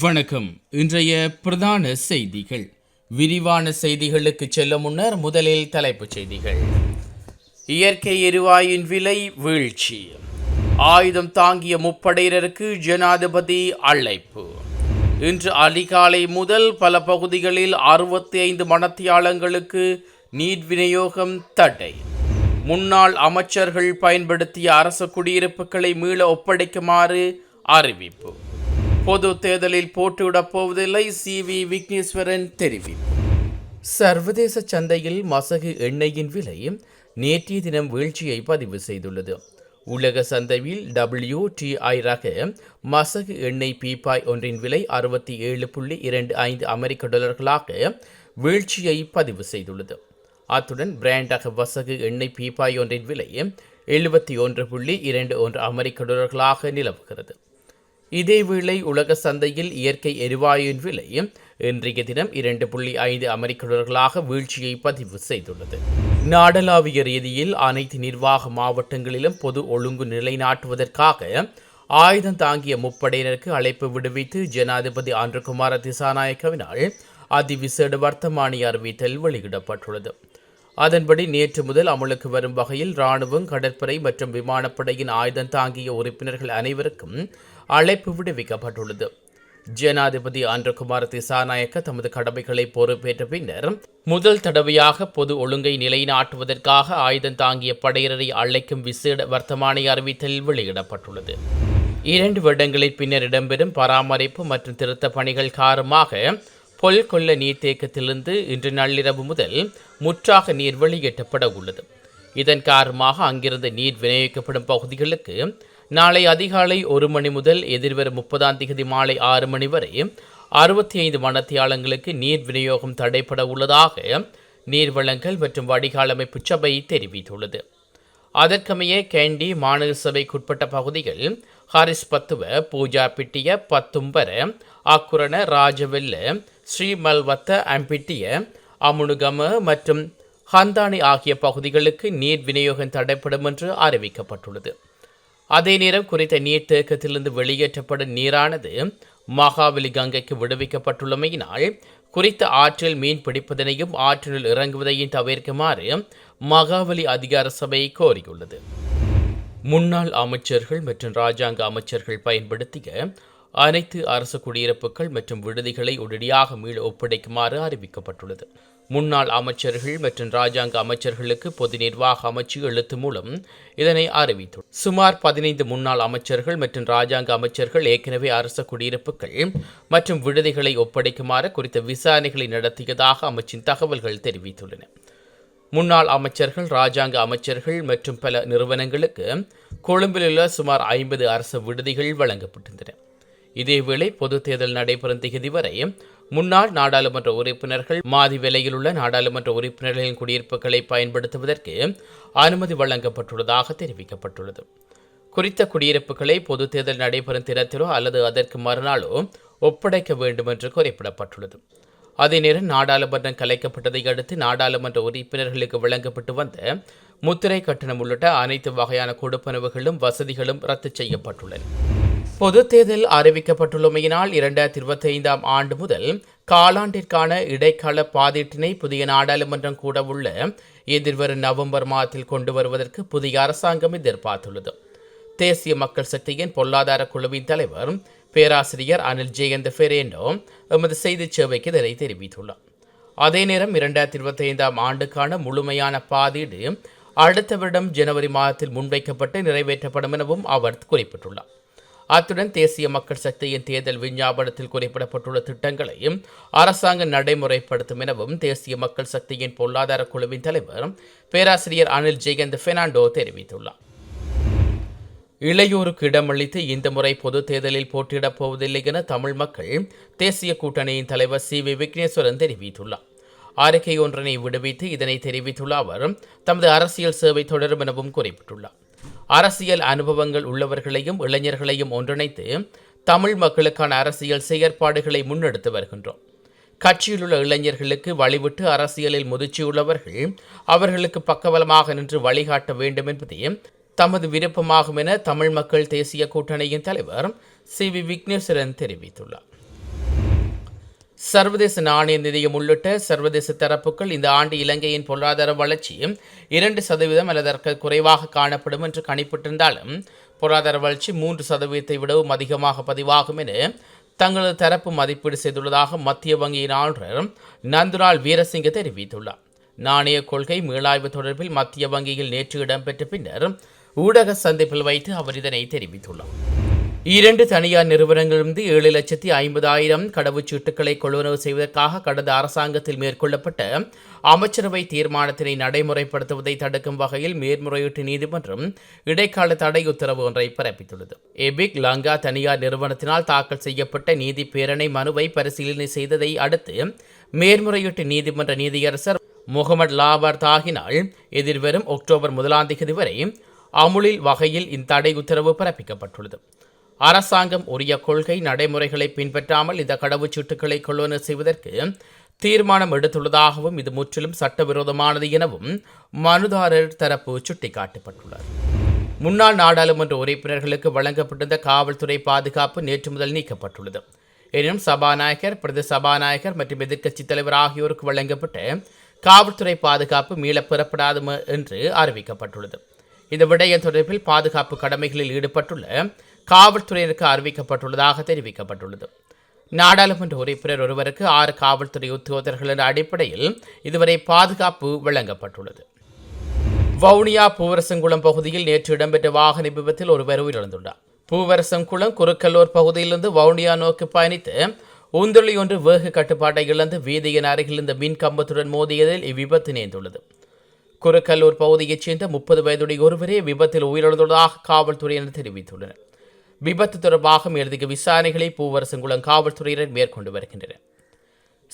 வணக்கம். இன்றைய பிரதான செய்திகள். விரிவான செய்திகளுக்கு செல்ல முன்னர் முதலில் தலைப்புச் செய்திகள். இயற்கை எரிவாயின் விலை வீழ்ச்சி. ஆயுதம் தாங்கிய முப்படையினருக்கு ஜனாதிபதி அழைப்பு. இன்று அதிகாலை முதல் பல பகுதிகளில் அறுபத்தி ஐந்து மணத்தியாளங்களுக்கு நீர் விநியோகம் தடை. முன்னாள் அமைச்சர்கள் பயன்படுத்திய அரசு குடியிருப்புகளை மீள ஒப்படைக்குமாறு அறிவிப்பு. பொது தேர்தலில் போட்டியிடப் போவதில்லை. சி. வி. விக்னேஸ்வரன் தெரிவிப்பு. சர்வதேச சந்தையில் மசகு எண்ணெயின் விலை நேற்றைய தினம் வீழ்ச்சியை பதிவு செய்துள்ளது. உலக சந்தையில் WTI ரக மசகு எண்ணெய் பீப்பாய் ஒன்றின் விலை அறுபத்தி ஏழு புள்ளி இரண்டு ஐந்து அமெரிக்க டாலர்களாக வீழ்ச்சியை பதிவு செய்துள்ளது. அத்துடன் பிராண்டாக வசகு எண்ணெய் பீப்பாய் ஒன்றின் விலை எழுபத்தி ஒன்று புள்ளி இரண்டு ஒன்று அமெரிக்க டாலர்களாக நிலவுகிறது. இதேவேளை உலக சந்தையில் இயற்கை எரிவாயுவின் விலை இன்றைய தினம் இரண்டு புள்ளி ஐந்து அமெரிக்க டாலர்களாக வீழ்ச்சியை பதிவு செய்துள்ளது. நாடளாவிய ரீதியில் அனைத்து நிர்வாக மாவட்டங்களிலும் பொது ஒழுங்கு நிலைநாட்டுவதற்காக ஆயுதம் தாங்கிய முப்படையினருக்கு அழைப்பு விடுவித்து ஜனாதிபதி ஆண்டுகுமார திசாநாயக்கவினால் அதிவிசேட வர்த்தமானி அறிவித்தல் வெளியிடப்பட்டுள்ளது. அதன்படி நேற்று முதல் அமலுக்கு வரும் வகையில் இராணுவம் கடற்படை மற்றும் விமானப்படையின் ஆயுதம் தாங்கிய உறுப்பினர்கள் அனைவருக்கும் அழைப்பு விடுவிக்கப்பட்டுள்ளது. ஜனாதிபதி அன்றகுமார் திசாநாயக்க தமது கடமைகளை பொறுப்பேற்ற பின்னர் முதல் தடவையாக பொது ஒழுங்கை நிலைநாட்டுவதற்காக ஆயுதம் தாங்கிய படையினரை அழைக்கும் விசேட வர்த்தமானி அறிவித்தல் வெளியிடப்பட்டுள்ளது. இரண்டு வருடங்களில் பின்னர் இடம்பெறும் பராமரிப்பு மற்றும் திருத்த பணிகள் காரணமாக பொல்கொல்ல நீர்த்தேக்கத்திலிருந்து இன்று நள்ளிரவு முதல் முற்றாக நீர் வெளியேற்றப்பட உள்ளது. இதன் காரணமாக அங்கிருந்து நீர் விநியோகிக்கப்படும் பகுதிகளுக்கு நாளை அதிகாலை ஒரு மணி முதல் எதிர்வரும் முப்பதாம் தேதி மாலை ஆறு மணி வரை அறுபத்தி ஐந்து வனத்தியாளங்களுக்கு நீர் விநியோகம் தடைப்பட உள்ளதாக நீர்வளங்கள் மற்றும் வடிகால் அமைப்பு சபை தெரிவித்துள்ளது. அதற்கமைய கேண்டி மாநகர சபைக்குட்பட்ட பகுதிகள் ஹாரிஸ் பத்துவ பூஜா பிட்டிய பத்தும்பர ஆக்குரண ராஜவெல்ல ஸ்ரீமல்வத்த அம்பிட்டிய அமுனுகம மற்றும் ஹந்தானி ஆகிய பகுதிகளுக்கு நீர் விநியோகம் தடைப்படும் என்று அறிவிக்கப்பட்டுள்ளது. அதே நேரம் குறித்த நீர்த்தேக்கத்திலிருந்து வெளியேற்றப்படும் நீரானது மகாவலி கங்கைக்கு விடுவிக்கப்பட்டுள்ளமையினால் குறித்த ஆற்றில் மீன் பிடிப்பதனையும் ஆற்றினுள் இறங்குவதையும் தவிர்க்குமாறு மகாவலி அதிகார சபை கோரியுள்ளது. முன்னாள் அமைச்சர்கள் மற்றும் ராஜாங்க அமைச்சர்கள் பயன்படுத்திய அனைத்து அரசு குடியிருப்புகள் மற்றும் விடுதிகளை உடனடியாக மீள ஒப்படைக்குமாறு அறிவிக்கப்பட்டுள்ளது. முன்னாள் அமைச்சர்கள் மற்றும் ராஜாங்க அமைச்சர்களுக்கு பொது நிர்வாக அமைச்சு எழுத்து மூலம் இதனை அறிவித்துள்ளது. சுமார் பதினைந்து முன்னாள் அமைச்சர்கள் மற்றும் ராஜாங்க அமைச்சர்கள் ஏற்கனவே அரச குடியிருப்புகள் மற்றும் விடுதிகளை ஒப்படைக்குமாறு குறித்த விசாரணைகளை நடத்தியதாக அமைச்சின் தகவல்கள் தெரிவித்துள்ளன. முன்னாள் அமைச்சர்கள் ராஜாங்க அமைச்சர்கள் மற்றும் பல நிறுவனங்களுக்கு கொழும்பிலுள்ள சுமார் ஐம்பது அரசு விடுதிகள் வழங்கப்பட்டிருந்தன. இதேவேளை பொது தேர்தல் நடைபெறும் திகதி வரை முன்னாள் நாடாளுமன்ற உறுப்பினர்கள் மாதி விலையில் உள்ள நாடாளுமன்ற உறுப்பினர்களின் குடியிருப்புகளை பயன்படுத்துவதற்கு அனுமதி வழங்கப்பட்டுள்ளதாக தெரிவிக்கப்பட்டுள்ளது. குறித்த குடியிருப்புகளை பொது தேர்தல் நடைபெறும் தினத்திலோ அல்லது அதற்கு மறுநாளோ ஒப்படைக்க வேண்டும் என்று குறிப்பிடப்பட்டுள்ளது. அதே நேரம் நாடாளுமன்றம் கலைக்கப்பட்டதை அடுத்து நாடாளுமன்ற உறுப்பினர்களுக்கு வழங்கப்பட்டு வந்த முத்திரை கட்டணம் உள்ளிட்ட அனைத்து வகையான கொடுப்பனவுகளும் வசதிகளும் ரத்து செய்யப்பட்டுள்ளன. பொது தேர்தல் அறிவிக்கப்பட்டுள்ளமையினால் இரண்டாயிரத்தி இருபத்தி ஐந்தாம் ஆண்டு முதல் காலாண்டிற்கான இடைக்கால பாதீட்டினை புதிய நாடாளுமன்றம் கூட உள்ள எதிர்வரும் நவம்பர் மாதத்தில் கொண்டு வருவதற்கு புதிய அரசாங்கம் எதிர்பார்த்துள்ளது. தேசிய மக்கள் சக்தியின் பொருளாதார குழுவின் தலைவர் பேராசிரியர் அனில் ஜெயந்த் ஃபெரேண்டோ எமது செய்திச் சேவைக்கு இதனை தெரிவித்துள்ளார். அதே நேரம் இரண்டாயிரத்தி இருபத்தி ஐந்தாம் ஆண்டுக்கான முழுமையான பாதீடு அடுத்த வருடம் ஜனவரி மாதத்தில் முன்வைக்கப்பட்டு நிறைவேற்றப்படும் எனவும் அவர் குறிப்பிட்டுள்ளார். அத்துடன் தேசிய மக்கள் சக்தியின் தேர்தல் விஞ்ஞாபனத்தில் குறிப்பிடப்பட்டுள்ள திட்டங்களையும் அரசாங்கம் நடைமுறைப்படுத்தும் எனவும் தேசிய மக்கள் சக்தியின் பொருளாதார குழுவின் தலைவர் பேராசிரியர் அனில் ஜெயந்த் பெர்னாண்டோ தெரிவித்துள்ளார். இளையோருக்கு இடமளித்து இந்த முறை பொது தேர்தலில் போட்டியிடப் போவதில்லை என தமிழ் மக்கள் தேசிய கூட்டணியின் தலைவர் சி வி விக்னேஸ்வரன் தெரிவித்துள்ளார். அறிக்கை ஒன்றினை விடுவித்து இதனை தெரிவித்துள்ள அவர் தமது அரசியல் சேவை தொடரும் எனவும் குறிப்பிட்டுள்ளார். அரசியல் அனுபவங்கள் உள்ளவர்களையும் இளைஞர்களையும் ஒன்றிணைத்து தமிழ் மக்களுக்கான அரசியல் செயற்பாடுகளை முன்னெடுத்து வருகின்றோம். கட்சியில் உள்ள இளைஞர்களுக்கு வழிவிட்டு அரசியலில் முதிர்ச்சியுள்ளவர்கள் அவர்களுக்கு பக்கபலமாக நின்று வழிகாட்ட வேண்டும் என்பதே தமது விருப்பமாகும் என தமிழ் மக்கள் தேசிய கூட்டணியின் தலைவர் சி வி விக்னேஸ்வரன் தெரிவித்துள்ளார். சர்வதேச நாணய நிதியம் உள்ளிட்ட சர்வதேச தரப்புகள் இந்த ஆண்டு இலங்கையின் பொருளாதார வளர்ச்சி இரண்டு சதவீதம் அல்லது அதற்கு குறைவாக காணப்படும் என்று கணிப்பிட்டிருந்தாலும் பொருளாதார வளர்ச்சி மூன்று சதவீதத்தை விடவும் அதிகமாக பதிவாகும் என தங்களது தரப்பு மதிப்பீடு செய்துள்ளதாக மத்திய வங்கியின் ஆளுநர் நந்துலால் வீரசிங்க தெரிவித்துள்ளார். நாணய கொள்கை மீளாய்வு தொடர்பில் மத்திய வங்கியில் நேற்று இடம்பெற்ற பின்னர் ஊடக சந்திப்பில் வைத்து அவர் இதனை தெரிவித்துள்ளார். இரண்டு தனியார் நிறுவனங்களிலிருந்து ஏழு லட்சத்தி ஐம்பதாயிரம் கடவுச்சீட்டுகளை கொள்வனவு செய்வதற்காக கடந்த அரசாங்கத்தில் மேற்கொள்ளப்பட்ட அமைச்சரவை தீர்மானத்தினை நடைமுறைப்படுத்துவதை தடுக்கும் வகையில் மேற்முறையீட்டு நீதிமன்றம் இடைக்கால தடை உத்தரவு ஒன்றை பிறப்பித்துள்ளது. எபிக் லங்கா தனியார் நிறுவனத்தினால் தாக்கல் செய்யப்பட்ட நீதி பேரணை மனுவை பரிசீலனை செய்ததை அடுத்து மேல்முறையீட்டு நீதிமன்ற நீதியரசர் முகமது லாபர் தாகினால் எதிர்வரும் அக்டோபர் முதலாம் தேதி வரை அமுலில் வகையில் இந்த தடை உத்தரவு பிறப்பிக்கப்பட்டுள்ளது. அரசாங்கம் உரிய கொள்கை நடைமுறைகளை பின்பற்றாமல் இந்த கடவுச்சீட்டுகளை கொள்வன செய்வதற்கு தீர்மானம் எடுத்துள்ளதாகவும் இது முற்றிலும் சட்டவிரோதமானது எனவும் மனுதாரர் தரப்பு சுட்டிக்காட்டப்பட்டுள்ளது முன்னாள் நாடாளுமன்ற உறுப்பினர்களுக்கு வழங்கப்பட்டிருந்த காவல்துறை பாதுகாப்பு நேற்று முதல் நீக்கப்பட்டுள்ளது. எனினும் சபாநாயகர் பிரதி சபாநாயகர் மற்றும் எதிர்க்கட்சித் தலைவர் ஆகியோருக்கு வழங்கப்பட்ட காவல்துறை பாதுகாப்பு மீளப் பெறப்படாது என்று அறிவிக்கப்பட்டுள்ளது. இந்த விடயம் தொடர்பில் பாதுகாப்பு கடமைகளில் ஈடுபட்டுள்ள காவல்துறையினருக்கு அறிவிக்கப்பட்டுள்ளதாக தெரிவிக்கப்பட்டுள்ளது. நாடாளுமன்ற உறுப்பினர் ஒருவருக்கு ஆறு காவல்துறை உத்தியோகர்களின் அடிப்படையில் இதுவரை பாதுகாப்பு வழங்கப்பட்டுள்ளது. வவுனியா பூவரசங்குளம் பகுதியில் நேற்று இடம்பெற்ற வாகன விபத்தில் ஒருவர் உயிரிழந்துள்ளார். பூவரசங்குளம் குருக்கல்லூர் பகுதியிலிருந்து வவுனியா நோக்கி பயணித்து உந்துளி ஒன்று வேக கட்டுப்பாட்டை இழந்து வீதியின் அருகில் இருந்த மின் கம்பத்துடன் மோதியதில் இவ்விபத்து நேர்ந்துள்ளது. குருக்கல்லூர் பகுதியைச் சேர்ந்த முப்பது வயதுடைய ஒருவரே விபத்தில் உயிரிழந்துள்ளதாக காவல்துறையினர் தெரிவித்துள்ளனர். விபத்து தொடர்பாக மேலதிக விசாரணைகளை பூவரசங்குளம் காவல்துறையினர் மேற்கொண்டு வருகின்றனர்.